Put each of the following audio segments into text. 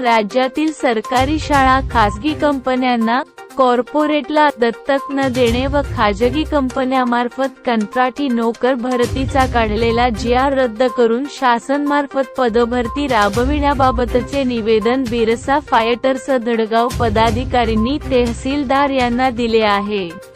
राज्यातील सरकारी शाळा खासगी कंपन्यांना कॉर्पोरेटला दत्तक न देणे व खाजगी कंपन्यामार्फत कंत्राटी नोकर भरतीचा काढलेला जी आर रद्द करून शासनमार्फत पदभरती राबविण्याबाबतचे निवेदन बिरसा फायटर्स धडगाव पदाधिकाऱ्यांनी तहसीलदार यांना दिले आहे.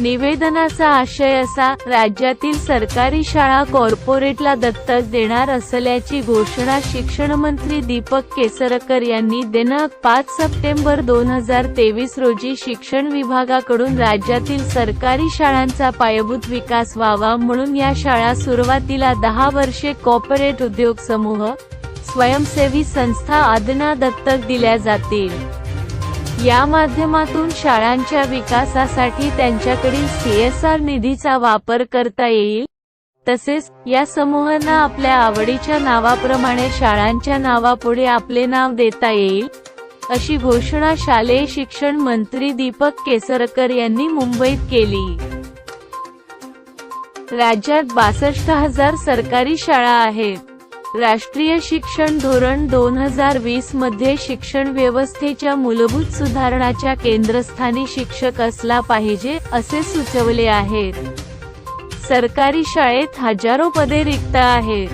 निवेदनाचा आशय असा राज्यातील सरकारी शाळा कॉर्पोरेटला दत्तक देणार असल्याची घोषणा शिक्षण मंत्री दीपक केसरकर यांनी दिनांक पाच सप्टेंबर दोन हजार तेवीस रोजी शिक्षण विभागाकडून राज्यातील सरकारी शाळांचा पायाभूत विकास व्हावा म्हणून या शाळा सुरुवातीला दहा वर्षे कॉर्पोरेट उद्योग समूह स्वयंसेवी संस्था अदना दत्तक दिल्या जातील. या माध्यमातून शाळांच्या विकासासाठी त्यांच्याकडील सीएसआर निधीचा वापर करता येईल. तसेच या समूहांना आपल्या आवडीच्या नावाप्रमाणे शाळांच्या नावापुढे आपले नाव देता येईल. अशी घोषणा शालेय शिक्षण मंत्री दीपक केसरकर यांनी मुंबईत केली. राज्यात बासष्ट हजार सरकारी शाळा आहेत. राष्ट्रीय शिक्षण धोरण दोन हजार वीसमध्ये शिक्षण व्यवस्थेच्या मूलभूत सुधारणाच्या केंद्रस्थानी शिक्षक असला पाहिजे असे सुचवले आहे सरकारी शाळेत हजारो पदे रिक्त आहेत.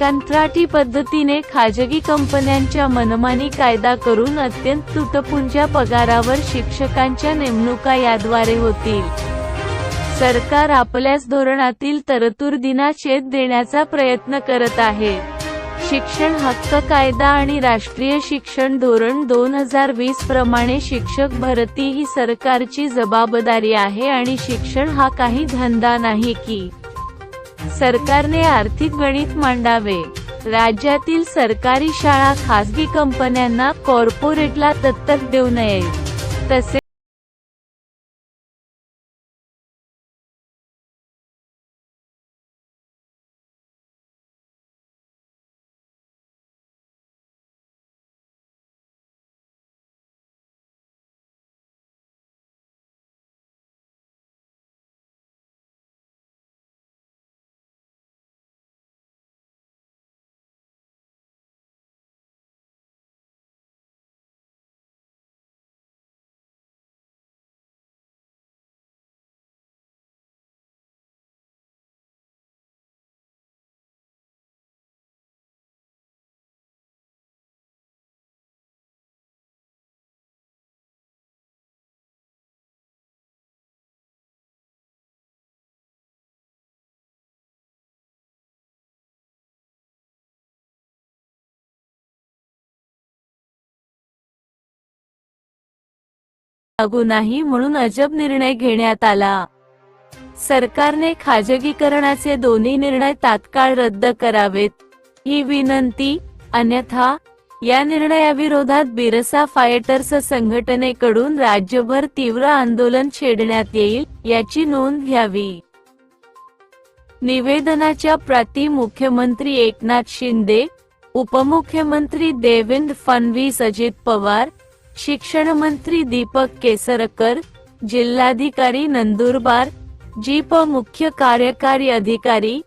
कंत्राटी पद्धतीने खाजगी कंपन्यांच्या मनमानी कायदा करून अत्यंत तुटपुंज्या पगारावर शिक्षकांच्या नेमणुका याद्वारे होतील. सरकार आपल्याच धोरणातील तरतुदींना छेद देण्याचा प्रयत्न करत आहे. शिक्षण हक्क कायदा आणि राष्ट्रीय शिक्षण धोरण दोन हजार वीस प्रमाणे शिक्षक भरती ही सरकारची जबाबदारी आहे आणि शिक्षण हा काही धंदा नाही की. सरकारने आर्थिक गणित मांडावे. राज्यातील सरकारी शाळा खासगी कंपन्यांना कॉर्पोरेटला दत्तक देऊ नये. तसे लागू नाही म्हणून अजब निर्णय घेण्यात आला. सरकारने खाजगीकरणाचे दोन्ही निर्णय तात्काळ रद्द करावेत. ही विनंती अन्यथा या निर्णयाविरोधात बिरसा फायटर्स संघटनेकडून राज्यभर तीव्र आंदोलन छेडण्यात येईल याची नोंद घ्यावी. निवेदनाच्या प्रति मुख्यमंत्री एकनाथ शिंदे उपमुख्यमंत्री देवेंद्र फडणवीस अजित पवार शिक्षण मंत्री दीपक केसरकर जिल्हाधिकारी नंदुरबार जीप मुख्य कार्यकारी अधिकारी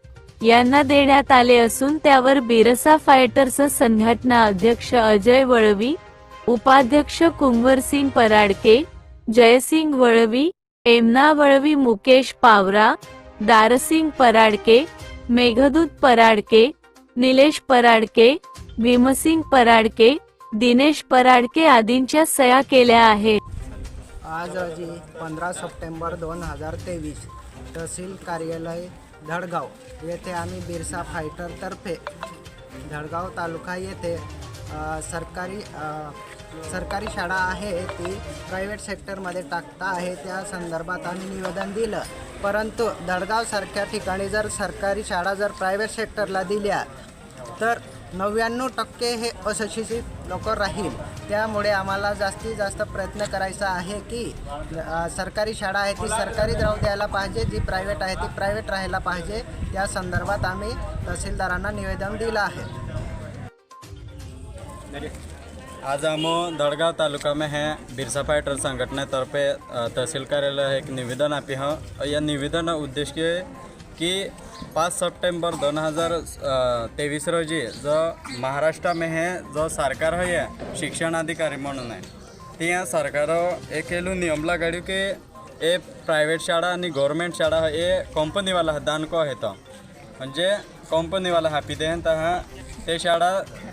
यांना देण्यात आले असून त्यावर बिरसा फायटर्स संघटना अध्यक्ष अजय वळवी उपाध्यक्ष कुंवरसिंग पराडके जयसिंग वळवी एमना वळवी मुकेश पावरा दारसिंग पराडके मेघदूत पराडके निलेश पराडके भीमसिंग पराडके दिनेश पराडके आदींच्या सया केल्या आहेत. आज रोजी पंधरा सप्टेंबर दोन हजार तेवीस तहसील कार्यालय धडगाव येथे आम्ही बिरसा फायटरतर्फे धडगाव तालुका येथे अ, सरकारी अ, सरकारी शाळा आहे ती प्रायव्हेट सेक्टरमध्ये टाकता आहे. त्या संदर्भात आम्ही निवेदन दिलं. परंतु धडगावसारख्या ठिकाणी जर सरकारी शाळा जर प्रायव्हेट सेक्टरला दिल्या तर नव्याण्णव टक्के हे अशिक्षित लोक राहील. त्यामुळे आम्हाला जास्तीत जास्त प्रयत्न करायचा आहे की सरकारी शाळा आहे ती सरकारी राहू द्यायला पाहिजे जी प्रायव्हेट आहे ती प्रायव्हेट राहायला पाहिजे. त्या संदर्भात आम्ही तहसीलदारांना निवेदन दिलं आहे. आज हम दड़गाव तालुका में हैं बिरसा फाइटर संगठन तरफे तहसील कार्यालय एक निवेदन आप हैं। यह निवेदन उद्देश्य की पाच सप्टेंबर दोन हजार तेवीस रोजी जो महाराष्ट्र में हे जो सरकार हे शिक्षण अधिकारी म्हणून आहे. ती या सरकार एक केलू नियम लगाड्यो की ए प्रायव्हेट शाळा आणि गव्हर्मेंट शाळा हे कंपनीवाला दानको आहेत म्हणजे कंपनीवाला हापी देन हा ते शाळा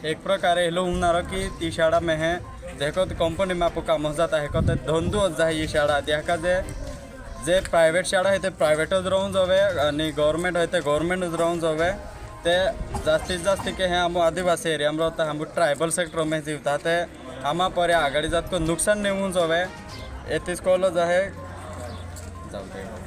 एक प्रकारे हेलो होणार की ती शाळा में है देखो कंपनी मापू काम जाता हेको ते धंदो जाय ही शाळा त्याका जे जे प्रायव्हेट शाळा आहे ते प्रायव्हेटच राहून जावे आणि गव्हर्मेंट आहे ते गव्हर्मेंटच राहून जावे. ते जास्तीत जास्त की हे आमो आदिवासी एरिया आमरो आता ट्रायबल सेक्टर मे जीवता ते आमा पर्या आघाडी जात को नुकसान नेऊन जावे. एतीच कॉलच आहे. जाऊ दे.